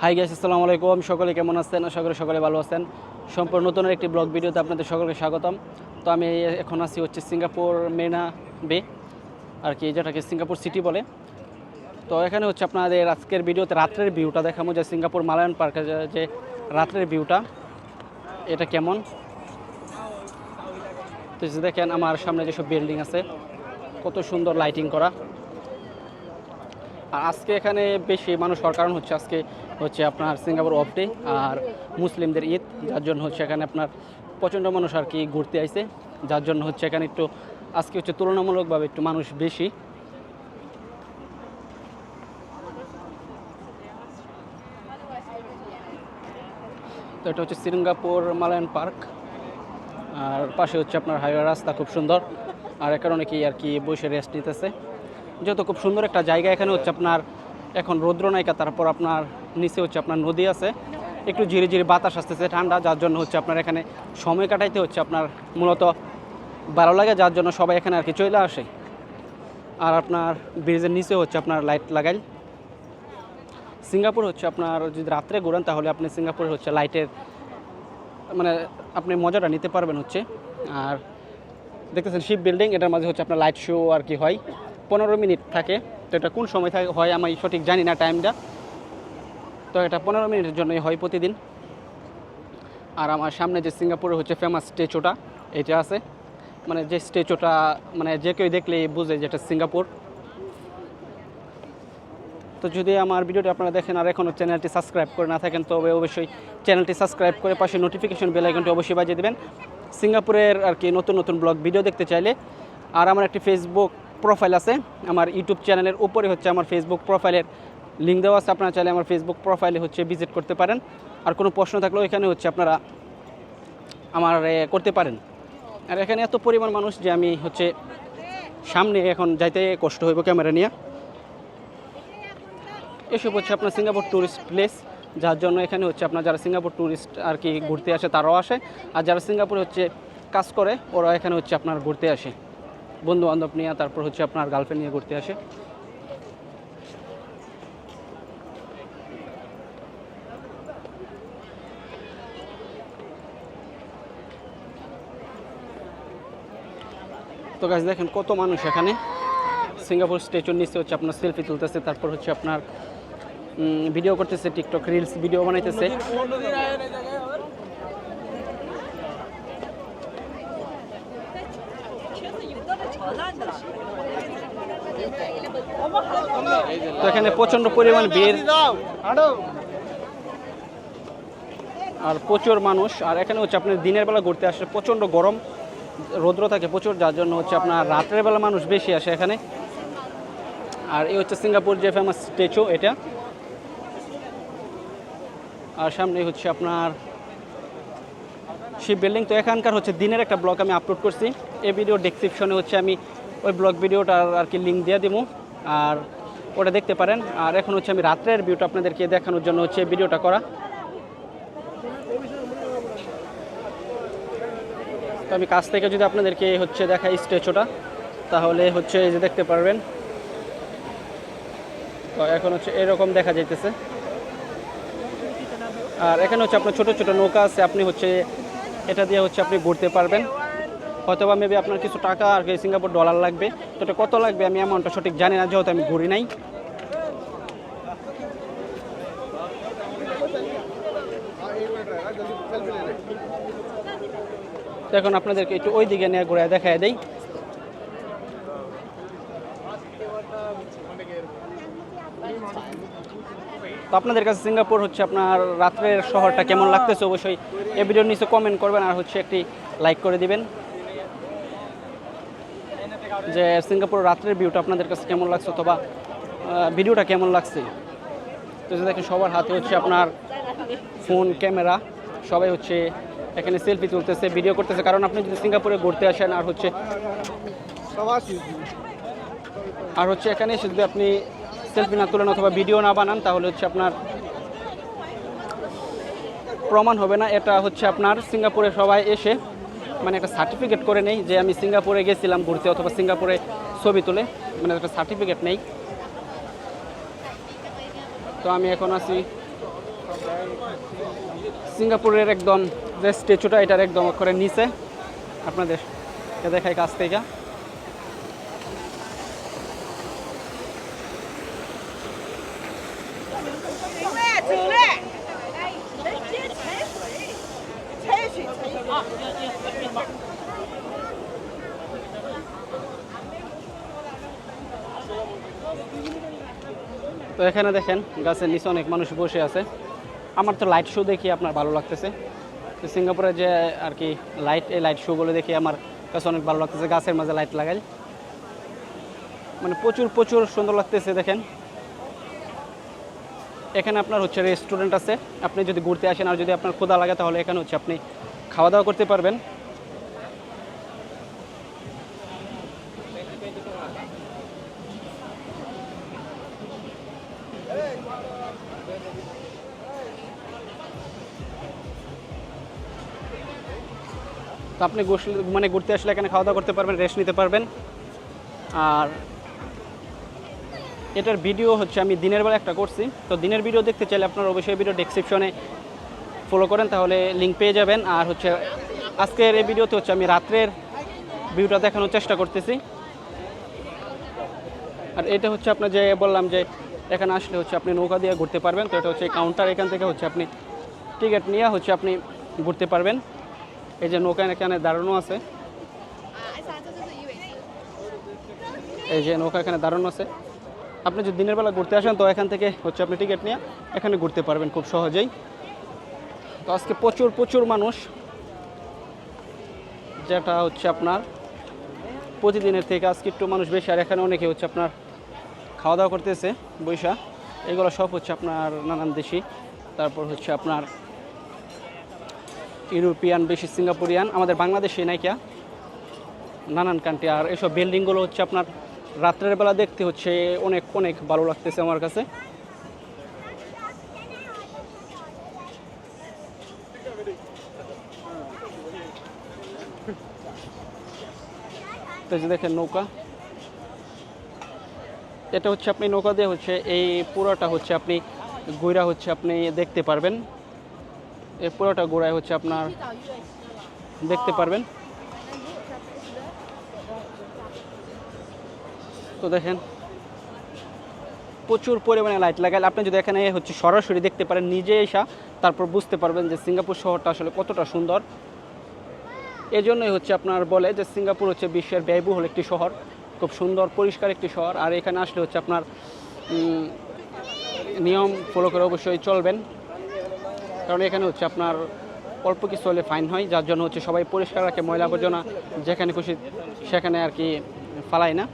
High gas আসসালামু আলাইকুম। সকলে কেমন আছেন? আশা করি সকলে ভালো আছেন। সম্পূর্ণ নতুন একটি ব্লগ ভিডিওতে আপনাদের সকলকে স্বাগতম। তো আমি এখন আছি হচ্ছে সিঙ্গাপুর মেনা বে, আর কি, যেটাকে সিঙ্গাপুর সিটি বলে। তো এখানে হচ্ছে আপনাদের আজকের ভিডিওতে রাত্রের ভিউটা দেখাবো, যে সিঙ্গাপুর মালায়ন পার্কের যে- রাত্রের ভিউটা, এটা কেমন? তো দেখেন, আমার সামনে যেসব বিল্ডিং আছে, কত সুন্দর লাইটিং করা। আর আজকে এখানে বেশি মানুষ হওয়ার কারণ হচ্ছে আজকে হচ্ছে আপনার সিঙ্গাপুর অফ ডে আর মুসলিমদের ঈদ, যার জন্য হচ্ছে এখানে আপনার প্রচণ্ড মানুষ আর কি ঘুরতে আইছে, যার জন্য হচ্ছে এখানে একটু, আজকে হচ্ছে তুলনামূলকভাবে একটু মানুষ বেশি। তো এটা হচ্ছে সিঙ্গাপুর মালায়ন পার্ক, আর পাশে হচ্ছে আপনার হাইওয়ে রাস্তা খুব সুন্দর, আর এ কারণে কি আর কি বসে রেস্ট নিতেছে। যেহেতু খুব সুন্দর একটা জায়গা এখানে হচ্ছে আপনার, এখন রৌদ্র নায়িকা তারপর আপনার নিচে হচ্ছে আপনার নদী আছে। একটু ঝিরি ঝিরি বাতাস আসতেছে ঠান্ডা, যার জন্য হচ্ছে আপনার এখানে সময় কাটাইতে হচ্ছে আপনার মূলত ভালো লাগে, যার জন্য সবাই এখানে আর কি চলে আসে। আর আপনার ব্রিজের নিচে হচ্ছে আপনার লাইট লাগাই সিঙ্গাপুর হচ্ছে আপনার যদি রাত্রে ঘুরেন, তাহলে আপনি সিঙ্গাপুরের হচ্ছে লাইটের মানে আপনি মজাটা নিতে পারবেন হচ্ছে। আর দেখতেছেন শিপ বিল্ডিং, এটার মাঝে হচ্ছে আপনার লাইট শো আর কি হয়। পনেরো মিনিট থাকে, তো এটা কোন সময় থাকে হয় আমি সঠিক জানি না টাইমটা। তো এটা পনেরো মিনিটের জন্যই হয় প্রতিদিন। আর আমার সামনে যে সিঙ্গাপুরে হচ্ছে ফেমাস স্ট্যাচুটা, এটা আছে। মানে যে স্ট্যাচুটা মানে যে কেউ দেখলেই বুঝে যেটা সিঙ্গাপুর। তো যদি আমার ভিডিওটি আপনারা দেখেন আর এখনও চ্যানেলটি সাবস্ক্রাইব করে না থাকেন, তবে অবশ্যই চ্যানেলটি সাবস্ক্রাইব করে পাশে নোটিফিকেশন বেল আইকনটি অবশ্যই বাজিয়ে দেবেন। সিঙ্গাপুরের আর কি নতুন নতুন ব্লগ ভিডিও দেখতে চাইলে। আর আমার একটি ফেসবুক প্রোফাইল আছে। আমার ইউটিউব চ্যানেলের উপরে হচ্ছে আমার ফেসবুক প্রোফাইলের লিঙ্ক দেওয়া আছে, আপনারা চাইলে আমার ফেসবুক প্রোফাইলে হচ্ছে ভিজিট করতে পারেন। আর কোনো প্রশ্ন থাকলেও এখানে হচ্ছে আপনারা আমার করতে পারেন। আর এখানে এত পরিমাণ মানুষ যে আমি হচ্ছে সামনে এখন যাইতে কষ্ট হইব ক্যামেরা নিয়ে। এসব হচ্ছে আপনার সিঙ্গাপুর ট্যুরিস্ট প্লেস যার জন্য এখানে হচ্ছে আপনার যারা সিঙ্গাপুর ট্যুরিস্ট আর কি ঘুরতে আসে তারাও আসে। আর যারা সিঙ্গাপুরে হচ্ছে কাজ করে, ওরা এখানে হচ্ছে আপনার ঘুরতে আসে। বন্ধু বান্ধব নিয়ে, তারপর হচ্ছে আপনার গার্লফ্রেন্ড নিয়ে ঘুরতে আসে। তো গাছ দেখেন কত মানুষ এখানে। সিঙ্গাপুর স্ট্যাচুর নিচে হচ্ছে আপনার সেলফি তুলতেছে, তারপর হচ্ছে আপনার ভিডিও করতেছে টিকটক রিলস ভিডিও বানাইতেছে। এখানে প্রচণ্ড পরিমাণ ভিড়। আর প্রচুর মানুষ, আর এখানে হচ্ছে আপনার দিনের বেলা ঘুরতে আসে প্রচণ্ড গরম। রৌদ্র থাকে প্রচুর, যার জন্য হচ্ছে আপনার রাত্রের বেলা মানুষ বেশি আসে এখানে। আর এই হচ্ছে সিঙ্গাপুর যে ফেমাস স্ট্যাচু এটা। আর সামনে হচ্ছে আপনার শিপ বিল্ডিং তো এখানকার হচ্ছে দিনের একটা ব্লগ আমি আপলোড করছি। এই ভিডিও ডেসক্রিপশনে হচ্ছে আমি ওই ব্লগ ভিডিওটার আর কি লিঙ্ক দিয়ে দিব আর ওটা দেখতে পারেন। আর এখন হচ্ছে আমি রাত্রের ভিউটা আপনাদেরকে দেখানোর জন্য হচ্ছে ভিডিওটা করা। তো আমি কাছ থেকে যদি আপনাদেরকে হচ্ছে দেখাই স্ট্যাচুটা, তাহলে হচ্ছে এই যে দেখতে পারবেন। তো এখন হচ্ছে এরকম দেখা যাইতেছে। আর এখানে হচ্ছে আপনার ছোটো ছোটো নৌকা আছে, আপনি হচ্ছে এটা দিয়ে হচ্ছে আপনি ঘুরতে পারবেন। হয়তোবা মেবি আপনার কিছু টাকা আর সিঙ্গাপুর ডলার লাগবে। তো এটা কত লাগবে আমি অ্যামাউন্টটা সঠিক জানি না, যেহেতু আমি ঘুরি নাই। তো এখন আপনাদেরকে একটু ওই দিকে নিয়ে ঘুরে দেখায় দেই। তো আপনাদের কাছে সিঙ্গাপুর হচ্ছে আপনার রাত্রের শহরটা কেমন লাগতেছে অবশ্যই এ ভিডিওর নিচে কমেন্ট করবেন আর হচ্ছে একটি লাইক করে দিবেন। যে সিঙ্গাপুর রাত্রের ভিউটা আপনাদের কাছে কেমন লাগছে অথবা ভিডিওটা কেমন লাগছে? তো দেখেন সবার হাতে হচ্ছে আপনার ফোন ক্যামেরা সবাই হচ্ছে এখানে সেলফি তুলতেছে ভিডিও করতেছে। কারণ আপনি যদি সিঙ্গাপুরে ঘুরতে আসেন, আর হচ্ছে আর হচ্ছে এখানে এসে যদি আপনি সেলফি না তোলেন অথবা ভিডিও না বানান, তাহলে হচ্ছে আপনার প্রমাণ হবে না। এটা হচ্ছে আপনার সিঙ্গাপুরে সবাই এসে মানে একটা সার্টিফিকেট করে নেই যে আমি সিঙ্গাপুরে গেছিলাম ঘুরতে অথবা সিঙ্গাপুরে ছবি তুলে। মানে একটা সার্টিফিকেট নেই। তো আমি এখন আছি সিঙ্গাপুরের একদম যে স্ট্যাচুটা, এটার একদম করে নিচে। আপনাদের দেখায় কাছ থেকে। তো এখানে দেখেন, গাছের নিচে অনেক মানুষ বসে আছে। আমার তো লাইট শো দেখি আপনার ভালো লাগতেছে। তো সিঙ্গাপুরে যে আর কি লাইট এই লাইট শোগুলো দেখি আমার কাছে অনেক ভালো লাগতেছে, গাছের মাঝে লাইট লাগাই। মানে প্রচুর প্রচুর সুন্দর লাগতেছে, দেখেন। এখানে আপনার হচ্ছে রেস্টুরেন্ট আছে, আপনি যদি ঘুরতে আসেন আর যদি আপনার ক্ষুদা লাগে, তাহলে এখানে হচ্ছে আপনি খাওয়া দাওয়া করতে পারবেন। তো আপনি মানে ঘুরতে আসলে এখানে খাওয়া দাওয়া করতে পারবেন রেস্ট নিতে পারবেন। আর এটার ভিডিও হচ্ছে আমি দিনের বেলা একটা করছি। তো দিনের ভিডিও দেখতে চাইলে আপনার অবশ্যই ভিডিও ডেসক্রিপশনে ফলো করেন, তাহলে লিঙ্ক পেয়ে যাবেন। আর হচ্ছে আজকের এই ভিডিওতে হচ্ছে আমি রাত্রের ভিউটা দেখানোর চেষ্টা করতেছি। আর এটা হচ্ছে আপনার যে বললাম যে এখানে আসলে হচ্ছে আপনি নৌকা দিয়ে ঘুরতে পারবেন। তো এটা হচ্ছে কাউন্টার এখান থেকে হচ্ছে আপনি টিকিট নিয়ে হচ্ছে আপনি ঘুরতে পারবেন। এই যে নৌকা এখানে দাঁড়ানো আছে। এই যে নৌকা এখানে দাঁড়ানো আছে। আপনি যদি দিনের বেলা ঘুরতে আসেন, তো এখান থেকে হচ্ছে আপনি টিকিট নিয়ে এখানে ঘুরতে পারবেন খুব সহজেই। তো আজকে প্রচুর প্রচুর মানুষ, যেটা হচ্ছে আপনার প্রতিদিনের থেকে আজকে একটু মানুষ বেশি, আর এখানে অনেকে হচ্ছে আপনার খাওয়া দাওয়া করতেছে, বৈশা। এগুলো সব হচ্ছে আপনার নানান দেশি, তারপর হচ্ছে আপনার ইউরোপিয়ান, বেশি সিঙ্গাপুরিয়ান, আমাদের বাংলাদেশি নাইকা নানান কান্ট্রি আর এসব বিল্ডিংগুলো হচ্ছে আপনার রাত্রের বেলা দেখতে হচ্ছে, অনেক অনেক ভালো লাগতেছে আমার কাছে। দেখেন নৌকা। এটা হচ্ছে আপনি নৌকা দিয়ে হচ্ছে, এই পুরোটা হচ্ছে আপনি গৈরা হচ্ছে আপনি দেখতে পারবেন। এর পুরোটা গোড়ায় হচ্ছে আপনার দেখতে পারবেন। তো দেখেন, প্রচুর পরিমাণে লাইট লাগাইলে। আপনি যদি এখানে হচ্ছে সরাসরি দেখতে পারেন, নিজে এসা তারপর বুঝতে পারবেন যে সিঙ্গাপুর শহরটা আসলে কতটা সুন্দর। এজন্যই হচ্ছে আপনার বলে যে সিঙ্গাপুর হচ্ছে বিশ্বের ব্যয়বহুল একটি শহর, খুব সুন্দর, পরিষ্কার একটি শহর। আর এখানে আসলে হচ্ছে আপনার নিয়ম ফলো করে অবশ্যই চলবেন। কারণ এখানে হচ্ছে আপনার অল্প কিছু হলে ফাইন হয়, যার জন্য হচ্ছে সবাই পরিষ্কার রাখে ময়লা আবর্জনা, যেখানে খুশি সেখানে আর কি ফালায় না।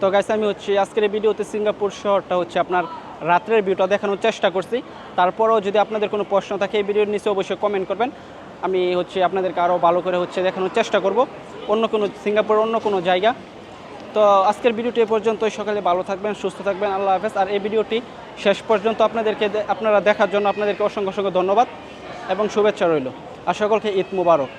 তো গাইস আমি হচ্ছে আজকের এই ভিডিওতে সিঙ্গাপুর শহরটা হচ্ছে আপনার রাত্রের ভিউটা দেখানোর চেষ্টা করছি। তারপরেও যদি আপনাদের কোনো প্রশ্ন থাকে এই ভিডিওর নিচে অবশ্যই কমেন্ট করবেন। আমি হচ্ছে আপনাদেরকে আরও ভালো করে হচ্ছে দেখানোর চেষ্টা করব। অন্য কোনো সিঙ্গাপুর, অন্য কোনো জায়গা। তো আজকের ভিডিওটি এ পর্যন্তই। সকালে ভালো থাকবেন, সুস্থ থাকবেন। আল্লাহ হাফেজ। আর এই ভিডিওটি শেষ পর্যন্ত আপনাদেরকে আপনারা দেখার জন্য আপনাদেরকে অসংখ্য অসংখ্য ধন্যবাদ এবং শুভেচ্ছা রইল। আর সকলকে ঈদ মুবারক।